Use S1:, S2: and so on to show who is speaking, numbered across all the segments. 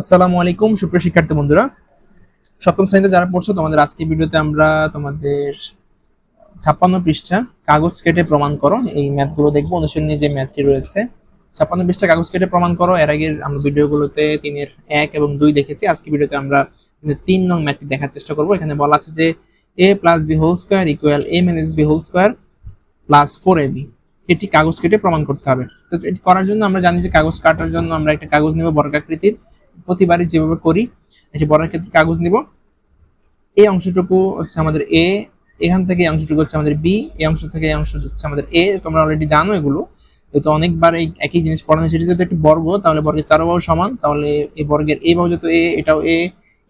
S1: আসসালামু আলাইকুম, সুপ্রিয় শিক্ষার্থী বন্ধুরা। সপ্তম শ্রেণীতে যারা পড়ছো, তোমাদের আজকে ভিডিওতে আমরা তোমাদের ছাপ্পান্ন পৃষ্ঠা কাগজ কেটে প্রমাণ করো। এই ম্যাথগুলো দেখব, অনুশীলনী যে ম্যাথটি রয়েছে। ছাপ্পান্ন পৃষ্ঠা কাগজ কেটে প্রমাণ করো। এর আগের আমরা ভিডিওগুলোতে তিনের এক এবং দুই দেখেছি। আজকে ভিডিওতে আমরা তিন নং ম্যাথটি দেখার চেষ্টা করব। এখানে বলা আছে যে A plus B whole square equal A minus B whole square plus four A B. এটি কাগজ কেটে প্রমাণ করতে হবে। তো এটি করার জন্য আমরা জানি যে কাগজ কাটার জন্য আমরা একটা কাগজ নেব বর্গাকৃতির। প্রতিবারই যেভাবে করি এটি বড়ার ক্ষেত্রে কাগজ নিব। এই অংশটুকু হচ্ছে আমাদের এ, এখান থেকে এই অংশটুকু হচ্ছে আমাদের বি, এই অংশ থেকে এই অংশ হচ্ছে আমাদের এ। তোমরা অলরেডি জানো এগুলো। তো অনেকবার এই একই জিনিস পড়ানো সেটি যদি একটি বর্গ, তাহলে বর্গের চারো বাহু সমান, তাহলে এই বর্গের এই বাহু যত এ, এটাও এ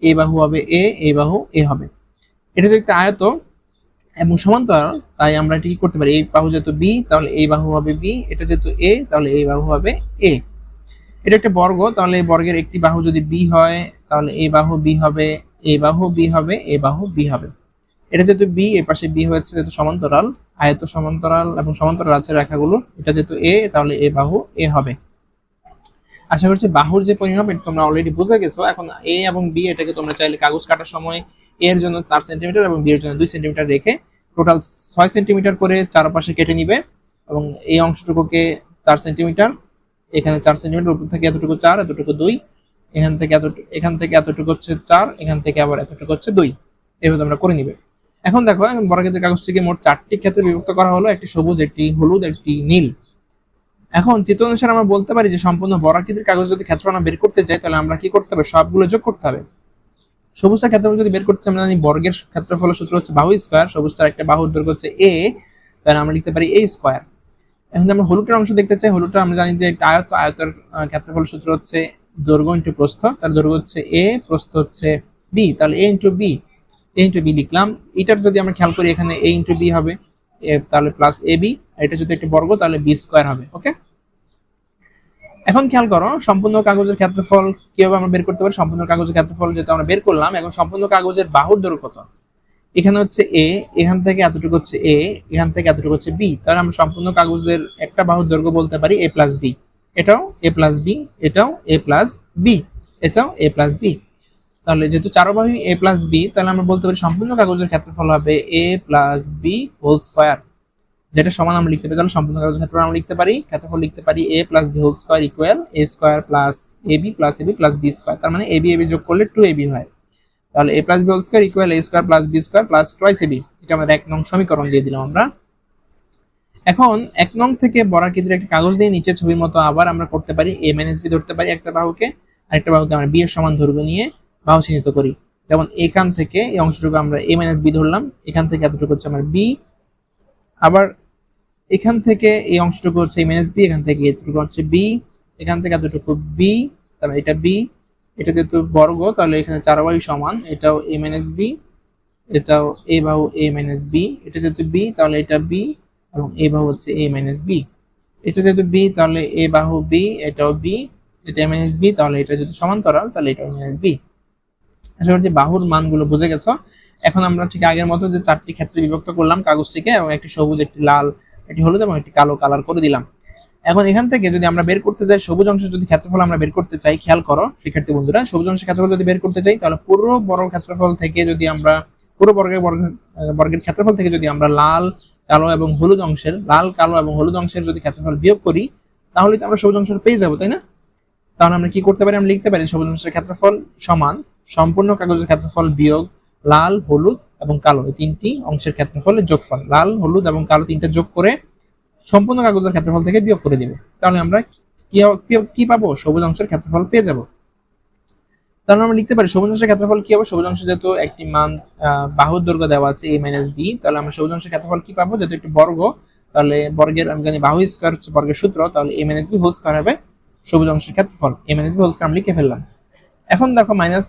S1: এ বাহু হবে এ এ বাহু এ হবে। এটা একটা আয়ত এবং সমান্তরাল, তাই আমরা এটি কি করতে পারি? এই বাহু যেহেতু বি, তাহলে এই বাহু হবে বি, এটা যেহেতু এ, তাহলে এই বাহু হবে এ। এটা একটা বর্গ, তাহলে এই বর্গের একটি বাহু যদি বি হয়, তাহলে এই বাহু বি হবে এই বাহু বি হবে এই বাহু বি হবে। এটা যেহেতু বি এর পাশে বি হয়েছে যেহেতু সমান্তরাল, আয়ত সমান্তরাল এবং সমান্তরাল আছে রেখাগুলো, এটা যেহেতু এ তাহলে এ বাহু এ হবে। আশা করছি বাহুর যে পরিমাপ, এটা তোমরা অলরেডি বুঝে গেছো। এখন এ এবং বি এটাকে তোমরা চাইলে কাগজ কাটার সময় এর জন্য চার সেন্টিমিটার এবং বি এর জন্য দুই সেন্টিমিটার রেখে টোটাল ছয় সেন্টিমিটার করে চারপাশে কেটে নিবে এবং এই অংশটুকুকে চার সেন্টিমিটার এখানে চার সেন্টিমিটার, উপর থেকে এতটুকু চার, এতটুকু দুই, এখান থেকে এত এখান থেকে এতটুকু হচ্ছে চার, এখান থেকে আবার এতটুকু হচ্ছে দুই। এভাবে তোমরা করে নিবে। এখন দেখো, এখন কাগজটিকে মোট চারটি ক্ষেত্রে বিভক্ত করা হলো, একটি সবুজ, একটি হলুদ, একটি নীল। এখন চিত্র অনুসারে আমরা বলতে পারি যে সম্পূর্ণ বর্গাকৃতির কাগজ যদি ক্ষেত্রফল আমরা বের করতে চাই, তাহলে আমরা কি করতে হবে? সবগুলো যোগ করতে হবে। সবুজটা ক্ষেত্রফল যদি বের করতে চাই, আমরা জানি বর্গের ক্ষেত্রফল সূত্র হচ্ছে বাহু স্কয়ার, সবুজটার একটা বাহুর দৈর্ঘ্য হচ্ছে এ তাহলে আমরা লিখতে পারি এ স্কয়ার। এখন আমরা হলুদের অংশ দেখতে চাই, হলুদটা আমরা জানি যে একটা আয়ত, আয়তের ক্ষেত্রফল সূত্র হচ্ছে দৈর্ঘ্য ইন্টু প্রস্থ, তার দৈর্ঘ্য হচ্ছে এ প্রস্থ হচ্ছে বি তাহলে A into B A into B লিখলাম। এটার যদি আমরা খেয়াল করি, এখানে এ ইন্টু বি হবে তাহলে প্লাস এ বি এটা যদি একটা বর্গ, তাহলে বি স্কোয়ার হবে ওকে এখন খেয়াল করো, সম্পূর্ণ কাগজের ক্ষেত্রফল কীভাবে আমরা বের করতে পারি? সম্পূর্ণ কাগজের ক্ষেত্রফল যেটা আমরা বের করলাম, এখন সম্পূর্ণ কাগজের বাহুর দৈর্ঘ্য কত? এখানে হচ্ছে এ এখান থেকে এতটুকু হচ্ছে এ এখান থেকে এতটুকু হচ্ছে বি তাহলে আমরা সম্পূর্ণ কাগজের একটা বাহুর দৈর্ঘ্য বলতে পারি এ প্লাস বি এটাও এ প্লাস বি এটাও এ প্লাস বি এটাও এ প্লাস বি তাহলে যেহেতু চারবাহী এ প্লাস বি তাহলে আমরা বলতে পারি সম্পূর্ণ কাগজের ক্ষেত্রফল হবে A plus B whole square যেটা সমান আমরা লিখতে পারি। তাহলে সম্পূর্ণ কাগজের ক্ষেত্রফল আমরা লিখতে পারি, ক্ষেত্রফল লিখতে পারি A plus B whole square equal A square plus A B plus A B plus B square তার মানে এ বি এ বি যোগ করলে টু এ বি হয়। তাহলে A plus B whole square equal A square plus B square plus twice B এটা আমাদের এক নং সমীকরণ দিয়ে দিলাম আমরা। এখন এক নং থেকে বরাকিদের একটা কাগজ দিয়ে নিচে ছবির মতো আবার আমরা করতে পারি এ মাইনাস বি ধরতে পারি একটা বাহুকে আরেকটা বাহুকে আমরা বি এর সমান দৈর্ঘ্য নিয়ে বাহু চিহ্নিত করি। যেমন এখান থেকে এই অংশটুকু আমরা এ মাইনাস বি ধরলাম, এখান থেকে এতটুকু হচ্ছে আমার বি আবার এখান থেকে এই অংশটুকু হচ্ছে এ মাইনাস বি এখান থেকে এতটুকু হচ্ছে বি এখান থেকে এতটুকু বি তারপর এটা বি এটা যেহেতু বর্গ, তাহলে এখানে চার বাহু সমান, এটাও এ মাইনাস বি এটাও এ বাহু এ মাইনাস বি এটা যেহেতু বি তাহলে এটা বি এবং এ বাহু হচ্ছে এ মাইনাস বি এটা যেহেতু বি তাহলে এ বাহু বি এটাও বি এটা মাইনাস বি তাহলে এটা যদি সমান্তরাল, তাহলে এটা মাইনাস বি আশা করছি বাহুর মানগুলো বুঝে গেছো। এখন আমরা ঠিক আগের মতো যে চারটি ক্ষেত্রে বিভক্ত করলাম কাগজটিকে, এবং একটি সবুজ, একটি লাল, একটি হলুদ, এবং একটি কালো কালার করে দিলাম। এখন এখান থেকে যদি আমরা বের করতে চাই সবুজ অংশের যদি ক্ষেত্রফল আমরা বের করতে চাই, খেয়াল করো, শিক্ষার্থী বন্ধুরা, সবুজ অংশের ক্ষেত্রফল যদি বের করতে চাই, তাহলে পুরো বর্গ ক্ষেত্রফল থেকে যদি আমরা, পুরো বর্গের বর্গের ক্ষেত্রফল থেকে যদি আমরা লাল, কালো এবং হলুদ অংশের, লাল, কালো এবং হলুদ অংশের যদি ক্ষেত্রফল বিয়োগ করি, তাহলে তো আমরা সবুজ অংশ পেয়ে যাব, তাই না? তাহলে আমরা কি করতে পারি? আমরা লিখতে পারি সবুজ অংশের ক্ষেত্রফল সমান, সম্পূর্ণ কাগজের ক্ষেত্রফল বিয়োগ লাল, হলুদ এবং কালো, এই তিনটি অংশের ক্ষেত্রফলের যোগফল, লাল, হলুদ এবং কালো তিনটা যোগ করে সম্পূর্ণ কাগজের ক্ষেত্রফল থেকে বিয়োগ করে দিবে। তাহলে আমরা কি পাবো? সবুজ অংশের ক্ষেত্রফল পেয়ে যাব। তাহলে আমরা লিখতে পারি, সবুজ অংশের ক্ষেত্রফল কি হবে? সবুজ অংশ যেহেতু একটি মান বাহুর দৈর্ঘ্য দেওয়া আছে এ মাইনাস বি তাহলে আমরা সবুজ অংশের ক্ষেত্রফল কি পাবো? যেহেতু একটি বর্গ, তাহলে বর্গের, আমি জানি বাহু স্কোয়ার হচ্ছে বর্গের সূত্র, তাহলে A minus B whole square হবে সবুজ অংশের ক্ষেত্রফল। A minus B whole square আমি লিখে ফেললাম। এখন দেখো মাইনাস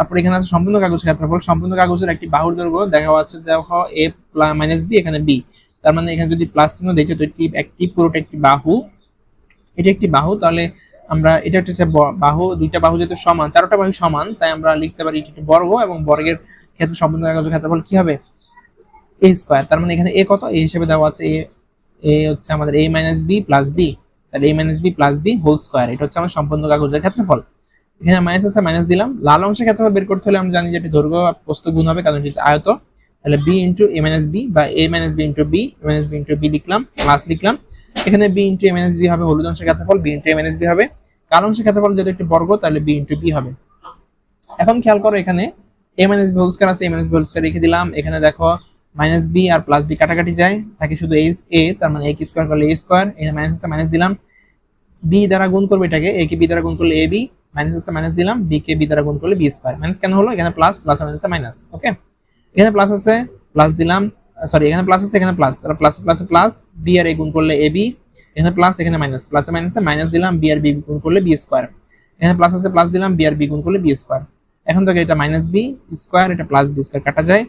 S1: আপনার এখানে আছে সম্পূর্ণ কাগজ ক্ষেত্রফল। সম্পূর্ণ কাগজের একটি বাহুর দৈর্ঘ্য দেখা যাচ্ছে দেখো এ মাইনাস বি এখানে বি তার মানে এখানে যদি প্লাস চিহ্ন দেখি, তো এটি একটি, পুরোটা একটি বাহু। এটা একটি বাহু, তাহলে আমরা, এটা হচ্ছে বাহু, দুইটা বাহু যেহেতু সমান, চারটা বাহু সমান, তাই আমরা লিখতে পারি এটি বর্গ এবং বর্গের ক্ষেত্রে সম্পূর্ণ ক্ষেত্রফল কি হবে? এ স্কোয়ার তার মানে এখানে এ কত? এই হিসেবে দেওয়া আছে এ এ হচ্ছে আমাদের A minus B plus B তাহলে A minus B plus B whole square এটা হচ্ছে আমার সম্পূর্ণ কাগজের ক্ষেত্রফল। এখানে মাইনাস আছে মাইনাস দিলাম। লাল অংশের ক্ষেত্রফল বের করতে হলে আমরা জানি যে এটি দৈর্ঘ্য আর প্রস্থ গুণ হবে, কারণ এটি আয়ত। তাহলে B into A minus B বা A minus B into B A minus B into B লিখলাম প্লাস লিখলাম। এখানে B into A minus B হবে হলুদ অংশের ক্ষেত্রফল B into A minus B হবে। কালো অংশের ক্ষেত্রফল যদি একটি বর্গ, তাহলে বি ইন্টু বি হবে। এখন খেয়াল করো এখানে A minus B whole square আছে A minus B whole square রেখে দিলাম। এখানে দেখো মাইনাস বি আর প্লাস বি কাটাকাটি যায়। থাকে শুধু এ এ তার মানে এ কি স্কয়ার করলে এ স্কয়ার এখানে মাইনাস আছে মাইনাস দিলাম। বি দ্বারা গুণ করবে এটাকে এ কে বি দ্বারা গুণ করলে এ বি মাইনাস আছে মাইনাস দিলাম। বি কে বি দ্বারা গুণ করলে বি স্কয়ার মাইনাস কেন হলো? এখানে plus plus minus minus okay এখানে প্লাস আছে প্লাস দিলাম সরি এখানে প্লাস আছে, এখানে প্লাস তাহলে প্লাস প্লাস প্লাস বি আর এ গুণ করলে এ বি এখানে প্লাস এখানে মাইনাস প্লাস মাইনাস মাইনাস দিলাম বি আর বি গুণ করলে বি স্কয়ার এখানে প্লাস আছে প্লাস দিলাম বি আর বি গুণ করলে বি স্কয়ার এখন থেকে এটা মাইনাস বি স্কয়ার এটা প্লাস বি স্কয়ার কাটা যায়।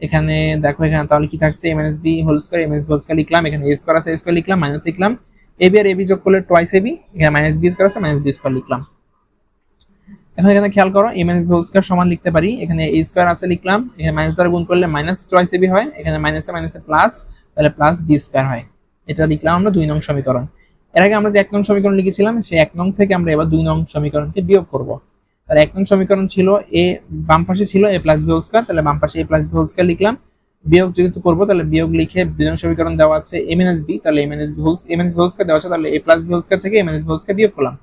S1: এখানে দেখো, এখানে তাহলে কি থাকছে? A minus B whole square A minus whole square লিখলাম। এখানে এ স্কয়ার আছে এ স্কয়ার লিখলাম মাইনাস লিখলাম। বি আর এ বি যোগ করলে টুয়াইস এ বি এখানে মাইনাস বি স্কয়ার আছে মাইনাস বি স্কয়ার লিখলাম। এখন এখানে খেয়াল করো এ মাইনাস বি হোল সমান লিখতে পারি। এখানে এ স্কয়ার আছে লিখলাম। এখানে মাইনাস দ্বারা গুণ করলে মাইনাস টুয়াইস বি হয়। এখানে মাইনাসে মাইনাসে প্লাস তাহলে প্লাস বি স্কয়ার হয়। এটা লিখলাম আমরা দুই নং সমীকরণ। এর আগে আমরা যে এক নং সমীকরণ লিখেছিলাম, সেই এক নং থেকে আমরা এবার দুই নং সমীকরণকে বিয়োগ করব। তাহলে এক নং সমীকরণ ছিল এ বাম পাশে ছিল এ প্লাস বি হোল তাহলে বাম পাশে এ প্লাস বি হোল লিখলাম। বিয়োগ যেহেতু করব, তাহলে বিয়োগ লিখে দুই নং সমীকরণ দেওয়া আছে এম এন এস বি তাহলে M N S B whole M N S B whole দেওয়া আছে, তাহলে এ প্লাস বি হোল থেকে M N S B whole বিয়োগ করলাম।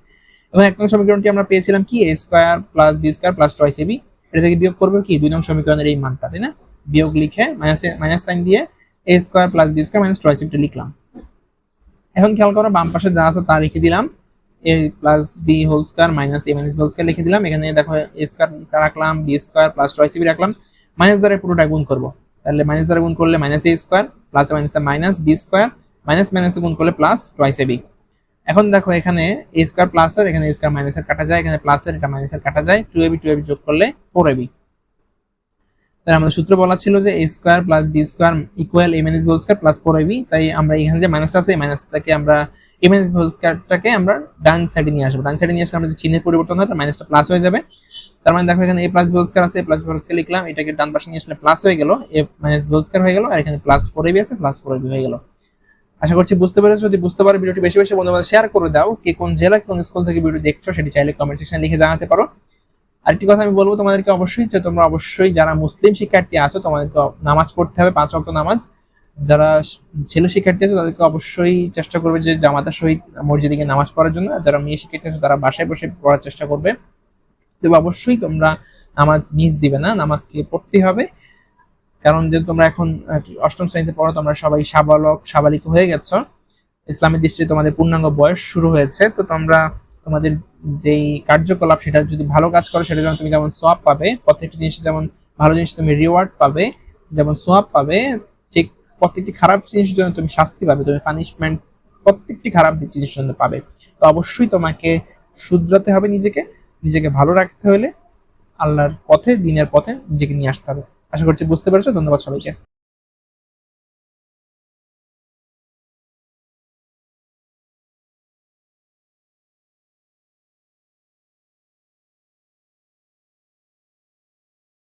S1: এবং এক নং সমীকরণটি আমরা পেয়েছিলাম কি? A square plus B square plus twice A B এটা থেকে বিয়োগ করব কি? দুই নং সমীকরণের এই মানটা, তাই না? বিয়োগ লিখে মাইনাস মাইনাস সাইন দিয়ে A square plus B square minus twice এবিটা লিখলাম। এখন খেয়াল করো, বাম পাশে যা আছে তা লিখে দিলাম। A plus B whole square minus A minus whole square লিখে দিলাম। এখানে দেখো এ স্কয়ার রাখলাম B square plus twice A B রাখলাম। মাইনাস দ্বারা পুরোটা গুণ করব। তাহলে মাইনাস দ্বারা গুণ করলে minus A square plus minus minus B square minus minus গুণ করলে প্লাস টয়েস এবি এখন দেখো এখানে এ স্কয়ার প্লাস এর এখানে স্কয়ার মাইনাস এর কাটা যায়, এখানে প্লাস এর এটা মাইনাস এর কাটা যায়। টু এবি টু এবি যোগ করলে ফোর এবি তাহলে আমাদের সূত্র বলা ছিল যে A square plus B square equal A minus whole square plus four A B তাই আমরা এখানে যে মাইনাসটা আছে, এই মাইনাসটাকে আমরা এ মাইনাস হোল স্কয়ারটাকে আমরা ডান সাইডে নিয়ে আসব। ডান সাইডে নিয়ে আসলে আমরা যে চিহ্নের পরিবর্তন হয়, তার মাইনাসটা প্লাস হয়ে যাবে। তার মানে দেখো এখানে এ প্লাস হোল স্কয়ার আছে এ প্লাস হোল স্কয়ার লিখলাম, এটাকে ডান পাশে নিয়ে আসলে প্লাস হয়ে গেল এ মাইনাস হোল স্কয়ার হয়ে গেল, আর এখানে প্লাস ফোর এবি আছে প্লাস ফোর এবি হয়ে গেল। আশা করছি বুঝতে পেরেছ। যদি বুঝতে পারো, ভিডিওটি বেশি বেশি বন্ধুদের শেয়ার করে দাও। কে কোন জেলা কোন স্কুল থেকে ভিডিও দেখছ সেটি চাইলে কমেন্ট সেকশনে লিখে জানাতে পারো। আরেকটি কথা আমি বলব তোমাদেরকে অবশ্যই, যে তোমরা অবশ্যই যারা মুসলিম শিক্ষার্থী আছো, তোমাদেরকে নামাজ পড়তে হবে পাঁচ ওয়াক্ত নামাজ। যারা ছেলে শিক্ষার্থী আছে, তাদেরকে অবশ্যই চেষ্টা করবে যে জামাতের সহিত মসজিদে গিয়ে নামাজ পড়ার জন্য। আর যারা মেয়ে শিক্ষার্থী আছে, তারা বাসায় বসে পড়ার চেষ্টা করবে। তবে অবশ্যই তোমরা নামাজ মিস দিবে না। নামাজকে পড়তে হবে। কারণ যেহেতু তোমরা এখন অষ্টম শ্রেণীতে পড়ো, তোমরা সবাই সাবালক, সাবালিক হয়ে গেছো। ইসলামের দৃষ্টিতে তোমাদের পূর্ণাঙ্গ বয়স শুরু হয়েছে, তো তোমরা তোমাদের যেই কার্যকলাপ সেটা যদি ভালো কাজ করো, সেটা যেমন তুমি যেমন সোয়াব পাবে, প্রত্যেকটি জিনিস যেমন ভালো জিনিস তুমি রিওয়ার্ড পাবে, যেমন সোয়াব পাবে, ঠিক প্রত্যেকটি খারাপ জিনিসের জন্য তুমি শাস্তি পাবে, তুমি পানিশমেন্ট প্রত্যেকটি খারাপ জিনিসের জন্য পাবে। তো অবশ্যই তোমাকে শুধরাতে হবে নিজেকে নিজেকে ভালো রাখতে হলে আল্লাহর পথে, দিনের পথে নিজেকে নিয়ে আসতে হবে। আশা করছি বুঝতে পেরেছ। ধন্যবাদ সবাইকে।